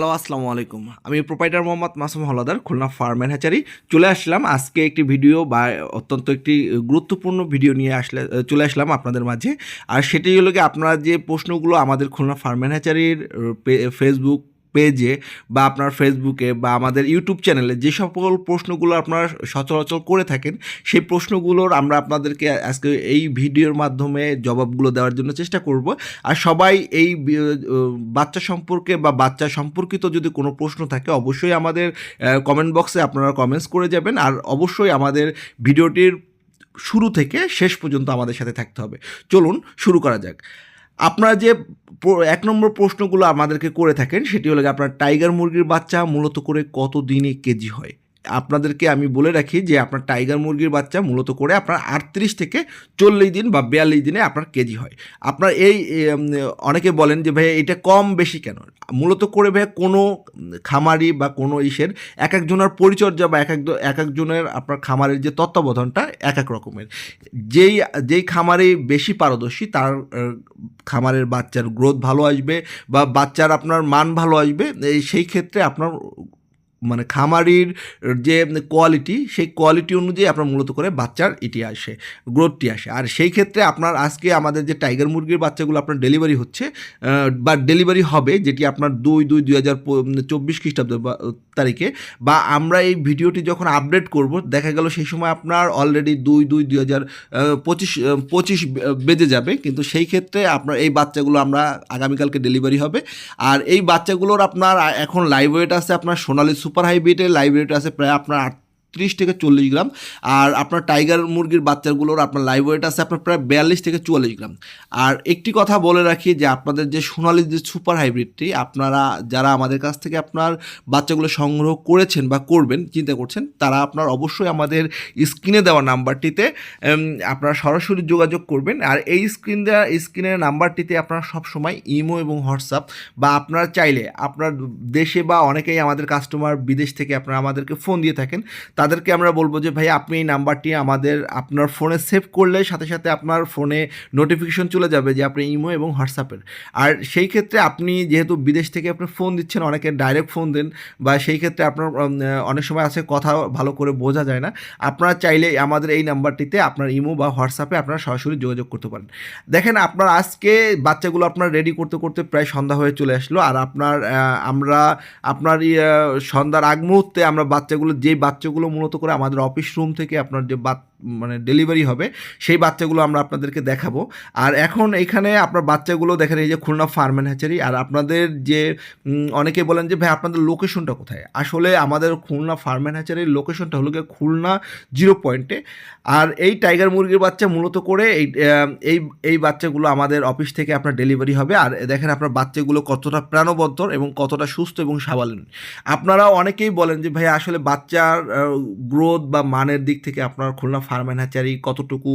Hello, আসসালামু আলাইকুম। আমি প্রোপাইটার মোহাম্মদ মাসুম হলাদার খুলনা ফার্মের হ্যাচারি। চলে আসলাম, আজকে একটি ভিডিও বা অত্যন্ত একটি গুরুত্বপূর্ণ ভিডিও নিয়ে আসলে চলে আসলাম আপনাদের মাঝে। আর সেটি হলো কি, আপনারা যে প্রশ্নগুলো আমাদের খুলনা ফার্মের হ্যাচারির ফেসবুক পেজে বা আপনার ফেসবুকে বা আমাদের ইউটিউব চ্যানেলে যে সকল প্রশ্নগুলো আপনারা সচরাচর করে থাকেন, সেই প্রশ্নগুলোর আমরা আপনাদেরকে আজকে এই ভিডিওর মাধ্যমে জবাবগুলো দেওয়ার জন্য চেষ্টা করব। আর সবাই এই বাচ্চা সম্পর্কে বা বাচ্চা সম্পর্কিত যদি কোনো প্রশ্ন থাকে, অবশ্যই আমাদের কমেন্ট বক্সে আপনারা কমেন্টস করে যাবেন। আর অবশ্যই আমাদের ভিডিওটির শুরু থেকে শেষ পর্যন্ত আমাদের সাথে থাকতে হবে। চলুন শুরু করা যাক। আপনারা যে এক নম্বর প্রশ্নগুলো আমাদেরকে করে থাকেন, সেটি হলো আপনার টাইগার মুরগির বাচ্চা মূলত করে কত দিনে কেজি হয়? আপনাদেরকে আমি বলে রাখি যে আপনার টাইগার মুরগির বাচ্চা মূলত করে আপনার আটত্রিশ থেকে চল্লিশ দিন বা বিয়াল্লিশ দিনে আপনার কেজি হয়। আপনার এই অনেকে বলেন যে ভাই এটা কম বেশি কেন? মূলত করে ভাই কোনো খামারি বা কোনো ইসের এক একজনের পরিচর্যা বা এক এক এক একজনের আপনার খামারের যে তত্ত্বাবধানটা এক এক রকমের। যেই যেই খামারে বেশি পারদর্শী তার, খামারের বাচ্চার গ্রোথ ভালো আসবে বা বাচ্চার আপনার মান ভালো আসবে সেই ক্ষেত্রে আপনার মানে খামারির যে কোয়ালিটি সেই কোয়ালিটি অনুযায়ী আপনার মূলত করে বাচ্চার এটি আসে গ্রোথটি আসে। আর সেই ক্ষেত্রে আপনার আজকে আমাদের যে টাইগার মুরগির বাচ্চাগুলো আপনার ডেলিভারি হচ্ছে বা ডেলিভারি হবে, যেটি আপনার দুই দুই দুই হাজার চব্বিশ খ্রিস্টাব্দ তারিখে, বা আমরা এই ভিডিওটি যখন আপডেট করব, দেখা গেল সেই সময় আপনার অলরেডি দুই দুই দুই হাজার পঁচিশ পঁচিশ বেজে যাবে, কিন্তু সেই ক্ষেত্রে আপনার এই বাচ্চাগুলো আমরা আগামীকালকে ডেলিভারি হবে। আর এই বাচ্চাগুলোর আপনার এখন লাইভ ওয়েট আছে আপনার সোনালি সুপার হাইব্রিডের লাইভ ওয়েট আছে প্রায় আপনার আটত্রিশ থেকে চল্লিশ গ্রাম। আর আপনার টাইগার মুরগির বাচ্চাগুলোর আপনার লাইভ ওয়েট আছে আপনার প্রায় বিয়াল্লিশ থেকে চুয়াল্লিশ গ্রাম। আর একটি কথা বলে রাখি যে, আপনাদের যে সোনালি যে সুপার হাইব্রিডটি আপনারা যারা আমাদের কাছ থেকে আপনার বাচ্চাগুলো সংগ্রহ করেছেন বা করবেন, চিন্তা করছেন, তারা আপনার অবশ্যই আমাদের স্ক্রিনে দেওয়া নাম্বারটিতে আপনারা সরাসরি যোগাযোগ করবেন। আর এই স্ক্রিন দেওয়া স্ক্রিনের নাম্বারটিতে আপনারা সবসময় ইমো এবং হোয়াটসঅ্যাপ বা আপনারা চাইলে আপনার দেশে বা অনেকেই আমাদের কাস্টমার বিদেশ থেকে আপনারা আমাদেরকে ফোন দিয়ে থাকেন। তাদেরকে আমরা বলব যে ভাই আপনি এই নাম্বারটি আমাদের আপনার ফোনে সেভ করলে সাথে সাথে আপনার ফোনে নোটিফিকেশন চলে যাবে যে আপনি ইমো এবং হোয়াটসঅ্যাপের। আর সেই ক্ষেত্রে আপনি যেহেতু বিদেশ থেকে আপনি ফোন দিচ্ছেন অনেকে ডাইরেক্ট ফোন দেন বা সেই ক্ষেত্রে আপনার অনেক সময় আছে কথা ভালো করে বোঝা যায় না আপনারা চাইলে আমাদের এই নাম্বারটিতে আপনার ইমো বা হোয়াটসঅ্যাপে আপনারা সরাসরি যোগাযোগ করতে পারেন। দেখেন আপনার আজকে বাচ্চাগুলো আপনার রেডি করতে করতে প্রায় সন্ধ্যা হয়ে চলে আসলো আর আপনার আমরা আপনার এই, সন্ধ্যার আগ মুহূর্তে আমরা বাচ্চাগুলো যেই বাচ্চাগুলো মূলত করে আমাদের অফিস রুম থেকে আপনার যে বাচ্চা মানে ডেলিভারি হবে, সেই বাচ্চাগুলো আমরা আপনাদেরকে দেখাবো। আর এখন এখানে আপনার বাচ্চাগুলো দেখেন, এই যে খুলনা ফার্মেন হ্যাচারি আর আপনাদের যে অনেকে বলেন যে, ভাই, আপনাদের লোকেশনটা কোথায়? আসলে আমাদের খুলনা ফার্মেন হ্যাচারির লোকেশনটা হলো গিয়ে খুলনা জিরো পয়েন্টে আর এই টাইগার মুরগির বাচ্চা মূলত করে এই এই এই বাচ্চাগুলো আমাদের অফিস থেকে আপনার ডেলিভারি হবে। আর দেখেন আপনার বাচ্চাগুলো কতটা প্রাণবন্তর এবং কতটা সুস্থ এবং সাবালীন আপনারা অনেকেই বলেন যে, ভাই, আসলে বাচ্চার গ্রোথ বা মানের দিক থেকে আপনার খুলনা ফার্মেন হ্যাচারি কতটুকু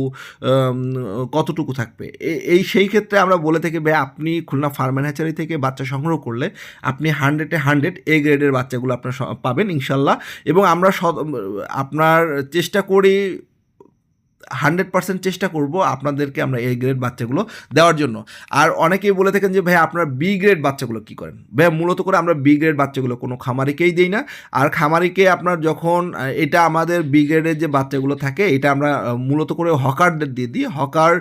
কতটুকু থাকবে? এই সেই ক্ষেত্রে আমরা বলে থাকি, ভাই, আপনি খুলনা ফার্মেন হ্যাচারি থেকে বাচ্চা সংগ্রহ করলে আপনি হান্ড্রেডে হান্ড্রেড এ গ্রেডের বাচ্চাগুলো আপনার পাবেন ইনশাল্লাহ। এবং আমরা আপনার চেষ্টা করি হান্ড্রেড পার্সেন্ট চেষ্টা করব আপনাদেরকে আমরা এ গ্রেড বাচ্চাগুলো দেওয়ার জন্য। আর অনেকেই বলে থাকেন যে ভাই আপনার বি গ্রেড বাচ্চাগুলো কী করেন? ভাই মূলত করে আমরা বি গ্রেড বাচ্চাগুলো কোনো খামারিকেই দিই না। আর খামারিকে আপনার যখন এটা আমাদের বি গ্রেডের যে বাচ্চাগুলো থাকে, এটা আমরা মূলত করে হকারদের দিয়ে দিই। হকার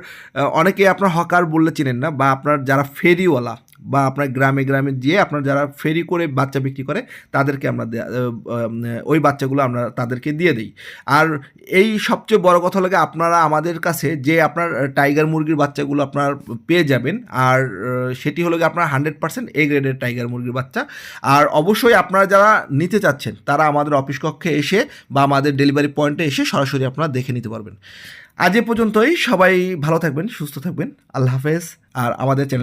অনেকে আপনার হকার বললে চিনেন না বা আপনার যারা ফেরিওয়ালা বা আপনার গ্রামে গ্রামে গিয়ে আপনার যারা ফেরি করে বাচ্চা বিক্রি করে, তাদেরকে আমরা ওই বাচ্চাগুলো আমরা তাদেরকে দিয়ে দিই। আর এই সবচেয়ে বড় কথা লাগে আপনারা আমাদের কাছে যে আপনার টাইগার মুরগির বাচ্চাগুলো আপনার পেয়ে যাবেন, আর সেটি হলো গিয়ে আপনার হান্ড্রেড পার্সেন্ট এ গ্রেডের টাইগার মুরগির বাচ্চা। আর অবশ্যই আপনারা যারা নিতে চাচ্ছেন, তারা আমাদের অফিস কক্ষে এসে বা আমাদের ডেলিভারি পয়েন্টে এসে সরাসরি আপনারা দেখে নিতে পারবেন। আজ এ পর্যন্তই, সবাই ভালো থাকবেন, সুস্থ থাকবেন, আল্লাহ হাফেজ, আর আমাদের চ্যানেল